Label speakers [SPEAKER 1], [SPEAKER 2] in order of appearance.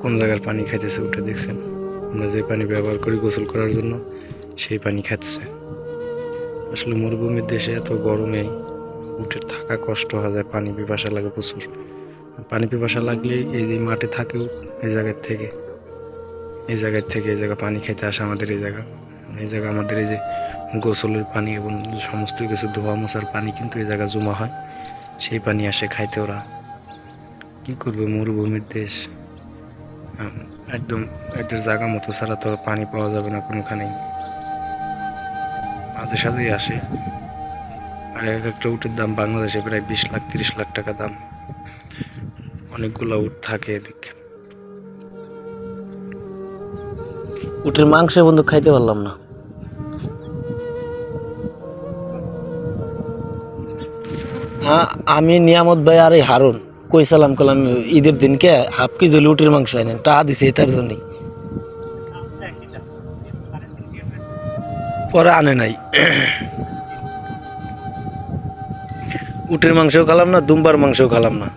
[SPEAKER 1] কোন জায়গার পানি খাইতেছে উঠে দেখছেন? আমরা যে পানি ব্যবহার করি গোসল করার জন্য, সেই পানি খাচ্ছে আসলে মরুভূমির দেশে এত গরমে উঠে থাকা কষ্ট হয়ে যায় পানি পিপাসা লাগে প্রচুর। পানি পিপাসা লাগলে এই যে মাঠে থাকেও এই জায়গার থেকে, এই জায়গার থেকে এই জায়গা পানি খেতে আসে আমাদের এই জায়গা। এই জায়গা আমাদের এই যে গোসলের পানি এবং সমস্ত কিছু ধোয়া মোছার পানি কিন্তু এই জায়গা জমা হয়। সেই পানি আসে খাইতে ওরা। কী করবে মরুভূমির দেশ? একদম এদের জায়গা মতো ছাড়া তো পানি পাওয়া যাবে না কোনোখানেই। মাঝে সাঝেই আসে। আর এক একটা উটের দাম বাংলাদেশে প্রায় বিশ লাখ, তিরিশ লাখ টাকা দাম। অনেকগুলো উট থাকে এদিকে।
[SPEAKER 2] উটের মাংস বন্ধু খাইতে পারলাম না। আমি নিয়ামত ভাই আর এই হারুন। কইসালাম কলাম ঈদের দিনকে হাফ কেজি লুটির মাংস আনেন টাকা দিছে এটার জন্যই। পরে আনে নাই। উটের মাংসও খালাম না, দুম্বার মাংসও খালাম না।